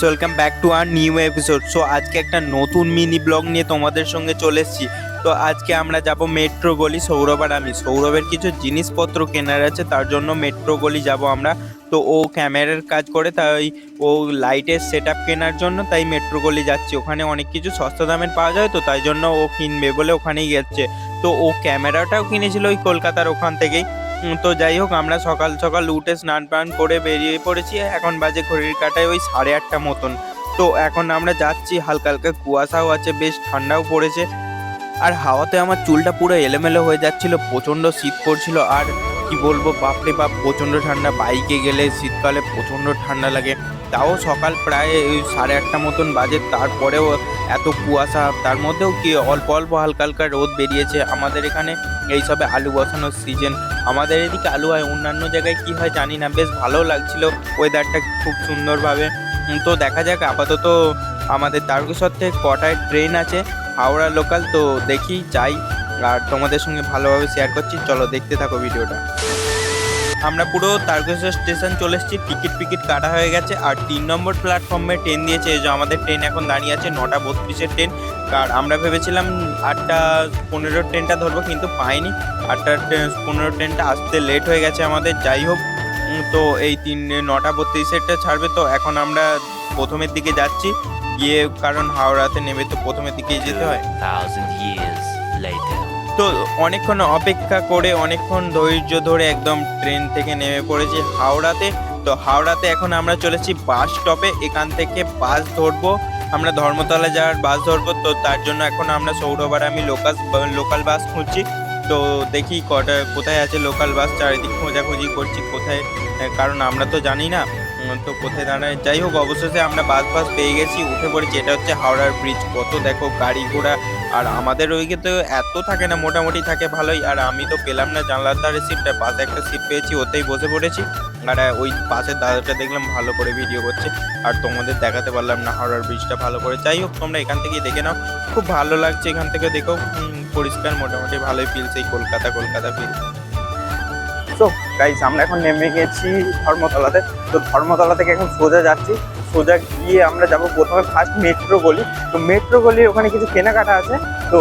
Guys welcome back to our new episode so আজকে একটা নতুন মিনি ব্লগ নিয়ে তোমাদের সঙ্গে চলে এসেছি। তো আজকে আমরা যাব মেট্রো গলি, সৌরভ আর আমি। সৌরভের কিছু জিনিসপত্র কেনার আছে, তার জন্য মেট্রো গলি যাব আমরা। তো ও ক্যামেরার কাজ করে, তাই ও লাইটের সেট কেনার জন্য তাই মেট্রো গলি যাচ্ছে। ওখানে অনেক কিছু সস্তা দামের পাওয়া যায় তো, তাই জন্য ও কিনবে বলে ওখানেই যাচ্ছে। তো ও ক্যামেরাটাও কিনেছিল ওই কলকাতার ওখান থেকেই। তো যাই হোক, আমরা সকাল সকাল উঠে স্নান পান করে বেরিয়ে পড়েছি। এখন বাজে ঘড়ির কাটায় ওই সাড়ে আটটা মতন। তো এখন আমরা যাচ্ছি, হালকা হালকা কুয়াশাও আছে, বেশ ঠান্ডাও পড়েছে। আর হাওয়াতে আমার চুলটা পুরো এলোমেলো হয়ে যাচ্ছিল, প্রচণ্ড শীত পড়ছিলো। আর কি বলব? বাপরে বাপ, প্রচণ্ড ঠান্ডা। বাইকে গেলে শীতকালে প্রচণ্ড ঠান্ডা লাগে। তাও সকাল প্রায় সাড়ে আটটা মতন বাজে। তারপরেও এত কুয়াশা। তার মধ্যেও কি অল্প অল্প হালকা হালকা রোদ বেরিয়েছে। আমাদের এখানে এই সবে আলু বসানোর সিজন আমাদের এদিকে আলু হয়, অন্যান্য জায়গায় কি হয় জানি না। বেশ ভালো লাগছিল। ওয়েদারটা খুব সুন্দরভাবে। তো দেখা যাক, আপাতত আমাদের তারকেশ্বর থেকে কটায় ট্রেন আছে? হাওড়া লোকাল তো দেখি, যাই। আর তোমাদের সঙ্গে ভালোভাবে শেয়ার করছি। চলো দেখতে থাকো ভিডিওটা। আমরা পুরো তারকেশ্বর স্টেশন চলে এসেছি। টিকিট ফিকিট কাটা হয়ে গেছে। আর তিন নম্বর প্ল্যাটফর্মে ট্রেন দিয়েছে। এই যে আমাদের ট্রেন এখন দাঁড়িয়ে আছে, নটা বত্রিশের ট্রেন আর আমরা ভেবেছিলাম আটটা পনেরো ট্রেনটা ধরবো, কিন্তু পাইনি। আটটা পনেরো ট্রেনটা আসতে লেট হয়ে গেছে আমাদের। যাই হোক তো এই তিন, নটা বত্রিশেরটা ছাড়বে। তো এখন আমরা প্রথমের দিকে যাচ্ছি। গিয়ে কারণ হাওড়াতে নেমে তো প্রথমের দিকেই যেতে হয়। Thousand তো অনেকক্ষণ অপেক্ষা করে অনেকক্ষণ ধৈর্য ধরে একদম ট্রেন থেকে নেমে পড়েছি হাওড়াতে। তো হাওড়াতে এখন আমরা চলেছি বাস স্টপে, এখান থেকে বাস ধরবো। আমরা ধর্মতলা যাওয়ার বাস ধরবো, তো তার জন্য এখন আমরা সৌরভ আর আমি লোকাল লোকাল বাস খুঁজছি। তো দেখি কটা, কোথায় আছে লোকাল বাস, চারিদিক খোঁজাখুঁজি করছি কোথায়, কারণ আমরা তো জানি না। তো কোথায় দাঁড়ায়, যাই হোক, অবশেষে আমরা বাস বাস পেয়ে গেছি, উঠে পড়েছি, এটা হচ্ছে হাওড়ার ব্রিজ কত দেখো, গাড়ি ঘোড়া আর আমাদের ওইকে তো এত থাকে না, মোটামুটি থাকে ভালোই। আর আমি তো পেলাম না জানলার ধারে সিটটা, পাশে একটা সিট পেয়েছি, ওতেই বসে পড়েছি। আর ওই পাশের দাদাটা দেখলাম ভালো করে ভিডিও করছে। আর তোমাদের দেখাতে পারলাম না, হাওড়ার ব্রিজটা ভালো করে। যাই হোক, তোমরা এখান থেকেই দেখে নাও। খুব ভালো লাগছে এখান থেকে দেখো। পরিষ্কার মোটামুটি ভালোই ফিল সেই কলকাতা কলকাতা ফিল তো গাইস আমরা এখন নেমে গেছি ধর্মতলাতে। তো ধর্মতলা থেকে এখন সোজা যাচ্ছি। সোজা গিয়ে আমরা যাব প্রথমে ফার্স্ট মেট্রো গলি। তো মেট্রো গলির ওখানে কিছু কেনাকাটা আছে। তো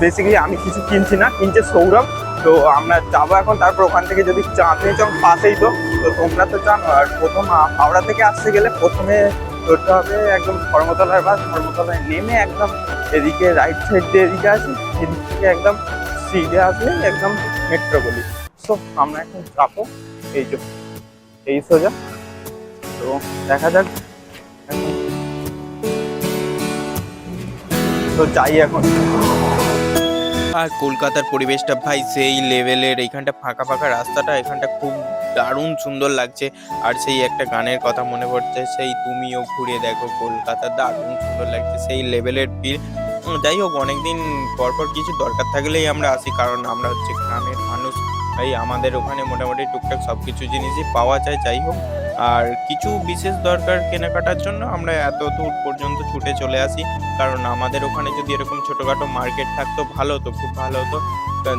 বেসিক্যালি আমি কিছু কিনছি না, কিনছে সৌরভ। তো আমরা যাব এখন, তারপর ওখান থেকে যদি চাঁদনি চক পাশেই তো তো তোমরা তো জানো, আর প্রথম হাওড়া থেকে আসতে গেলে প্রথমে ধরতে হবে একদম ধর্মতলার বাস, ধর্মতলায় নেমে একদম এদিকে রাইট সাইড দিয়ে এদিকে আসি, এদিক থেকে একদম সিধে আসলে একদম মেট্রো গলি। সো আমরা এখন যাব, এই যে, এই সোজা। তো দেখা যাক। তো যাই এখন। আর কলকাতার পরিবেশটা ভাই সেই লেভেলের, এইখানটা ফাঁকা ফাঁকা রাস্তাটা, এখানটা খুব দারুণ সুন্দর লাগছে। আর সেই একটা গানের কথা মনে পড়ছে, সেই তুমিও ঘুরে দেখো কলকাতা, দারুণ সুন্দর লাগছে, সেই লেভেলের ভিড় যাই হোক, অনেকদিন পর পর কিছু দরকার থাকলেই আমরা আসি, কারণ আমরা হচ্ছে গ্রামের মানুষ। তাই আমাদের ওখানে মোটামুটি টুকটাক সব কিছু জিনিসই পাওয়া যায়, যাই হোক। আর কিছু বিশেষ দরকার কেনাকাটার জন্য আমরা এত দূর পর্যন্ত ছুটে চলে আসি। কারণ আমাদের ওখানে যদি এরকম ছোটোখাটো মার্কেট থাকতো, ভালো হতো, খুব ভালো হতো।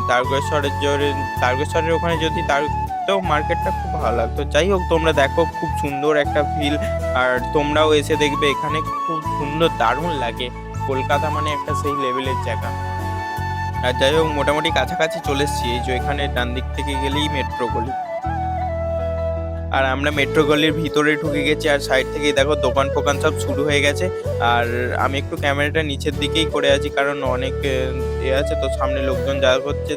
তারকেশ্বরের জোরে, তারকেশ্বরের ওখানে যদি তার, তো মার্কেটটা খুব ভালো লাগতো। যাই হোক, তোমরা দেখো খুব সুন্দর একটা ফিল আর তোমরাও এসে দেখবে এখানে খুব সুন্দর, দারুণ লাগে। কলকাতা মানে একটা সেই লেভেলের জায়গা। আর যাই হোক, মোটামুটি কাছাকাছি চলে এসেছি। এই যে এখানে ডান দিক থেকে গেলেই মেট্রো গলি। আর আমরা মেট্রো গলির ভিতরে ঢুকে গেছি আর সাইড থেকেই দেখো দোকান ফোকান সব শুরু হয়ে গেছে। আর আমি একটু ক্যামেরাটা নিচের দিকেই করে আছি কারণ অনেক, এ আছে তো সামনে লোকজন যা করছে।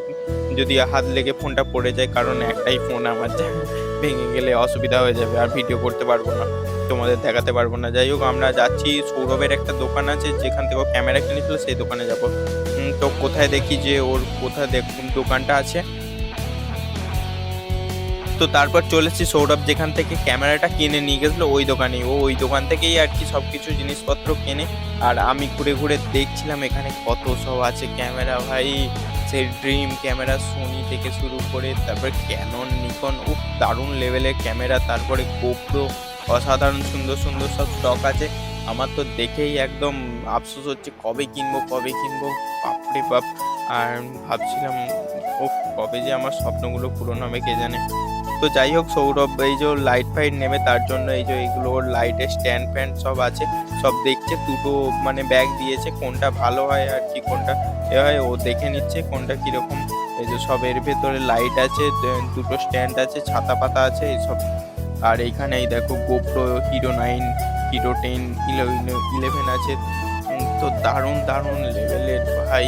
যদি হাত লেগে ফোনটা পড়ে যায় কারণ একটাই ফোন আমার ভেঙে গেলে অসুবিধা হয়ে যাবে আর ভিডিও করতে পারব না, তোমাদের দেখাতে পারব না। যাই হোক, আমরা যাচ্ছি, সৌরভের একটা দোকান আছে, যেখান থেকে ক্যামেরা কিনেছিল সেই দোকানে যাব। তো কোথায় দেখি যে ওর কোথায় দেখুন দোকানটা আছে। তো তারপর চলেছি সৌরভ যেখান থেকে ক্যামেরাটা কিনে নিয়ে গেছিল ওই দোকানে ও ওই দোকান থেকেই আর কি সব কিছু জিনিসপত্র কেনে। আর আমি ঘুরে ঘুরে দেখছিলাম এখানে কত সব আছে। ক্যামেরা ভাই সেই ড্রিম ক্যামেরা, সোনি থেকে শুরু করে তারপর ক্যানন, নিকন ও দারুণ লেভেলের ক্যামেরা। তারপরে গোপ্রো, অসাধারণ, সুন্দর সুন্দর সব স্টক আছে। আমার তো দেখেই একদম আফসোস হচ্ছে, কবে কিনবো কবে কিনবো? বাপরে বাপ। আর ভাবছিলাম ও কবে যে আমার স্বপ্নগুলো পূরণ হবে কে জানে। তো যাই হোক, সৌরভ, এই যে লাইট ফাইট নেবে তার জন্য এই যে এইগুলো ওর লাইটের স্ট্যান্ড ফ্যান্ড সব আছে, সব দেখছে, দুটো মানে ব্যাগ দিয়েছে, কোনটা ভালো হয় আর কি কোনটা এ হয়, ও দেখে নিচ্ছে কোনটা কীরকম। এই যে সব এর ভেতরে লাইট আছে দুটো স্ট্যান্ড আছে, ছাতা পাতা আছে এইসব আর এইখানে এই দেখো GoPro hero nine hero ten eleven আছে। তো দারুণ দারুণ লেভেলের ভাই।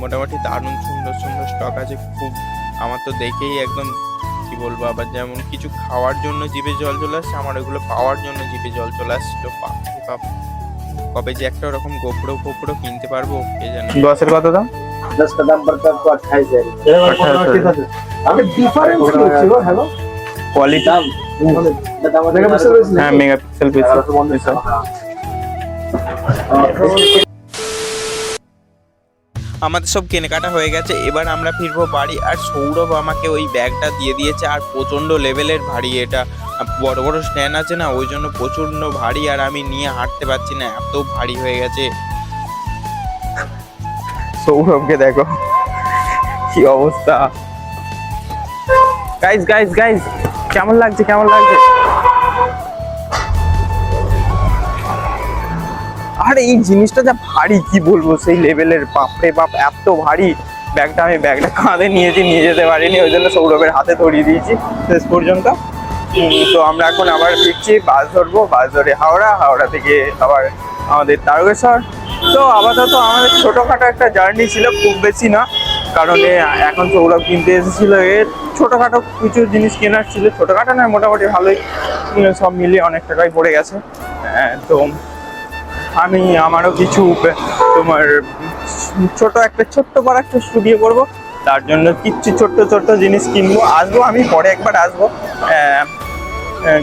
মোটামুটি দারুণ সুন্দর সুন্দর স্টক আছে, খুব আমার তো দেখেই একদম বলব আবার যেমন কিছু খাওয়ার জন্য জিভে জল চলে আসছে আমার ওইগুলো পাওয়ার জন্য জীবে জল চলে আসছিল বাপরে কবে যে একটা ওরকম গোপড়ো ফোপড়ো কিনতে পারব কে জানে। দশের কত দাম? দাম আমি ডিফারেন্স বলছি হ্যালো কোয়ালিটি দাম। হ্যাঁ মেগাপিক্সেল পিক্সেল আমাদের সব কেনাকাটা হয়ে গেছে, এবার আমরা ফিরবো বাড়ি। আর সৌরভ আমাকে ওই ব্যাগটা দিয়ে দিয়েছে, আর প্রচণ্ড লেভেলের ভারী এটা। বড় বড় স্ট্যান্ড আছে না, ওই জন্য প্রচণ্ড ভারী, আর আমি নিয়ে হাঁটতে পারছি না, এত ভারী হয়ে গেছে। সৌরভকে দেখো, কি অবস্থা। গাইস গাইস গাইস কেমন লাগছে কেমন লাগছে? আর এই জিনিসটা যা ভারী কি বলব? সেই লেভেলের বাপরে বাপ এত ভারী। ব্যাগটা আমি ব্যাগটা কাঁধে নিয়েছি নিয়ে যেতে পারিনি ওই জন্য সৌরভের হাতে ধরিয়ে দিয়েছি শেষ পর্যন্ত। তো আমরা এখন আবার ফিরছি বাস ধরবো বাস ধরে হাওড়া হাওড়া থেকে আবার আমাদের তারকেশ্বর। তো আপাতত আমাদের ছোটোখাটো একটা জার্নি ছিল খুব বেশি না কারণ এখন সৌরভ কিনতে এসেছিল এর ছোটোখাটো কিছু জিনিস কেনার ছিল ছোটোখাটো না মোটামুটি ভালোই সব মিলিয়ে অনেক টাকাই পড়ে গেছে। হ্যাঁ, তো আমি আমারও কিছু তোমার ছোট একটা, ছোট্ট বড় একটা স্টুডিও করব। তার জন্য কিচ্ছু ছোট্ট ছোট্ট জিনিস কিনবো। আসব, আমি পরে একবার আসব।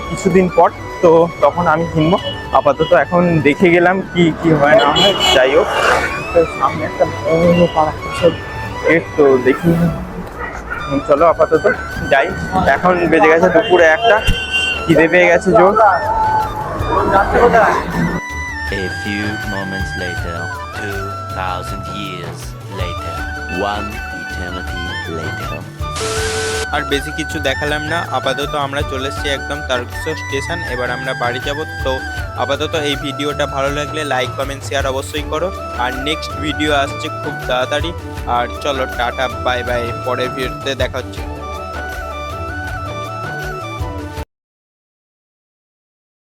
কিছুদিন পর। তো তখন আমি কিনবো। আপাতত এখন দেখে গেলাম কি কি হয় না হয়। যাই হোক। সামনে একটা বড় পাড়া তো দেখি। চলো আপাতত যাই। এখন বেজে গেছে দুপুরে একটা। খিদে পেয়ে গেছে জোর। A few moments later, 2,000 years later, one eternity later. আর বেশি কিছু দেখালাম না আপাতত আমরা চলে এসেছি একদম তারকেশ্বর স্টেশন এবার আমরা বাড়ি যাব। তো আপাতত এই ভিডিওটা ভালো লাগলে লাইক কমেন্ট শেয়ার অবশ্যই করো। আর নেক্সট ভিডিও আসছে খুব তাড়াতাড়ি। আর চলো টাটা বাই বাই পরের ভিডিওতে দেখা হচ্ছে।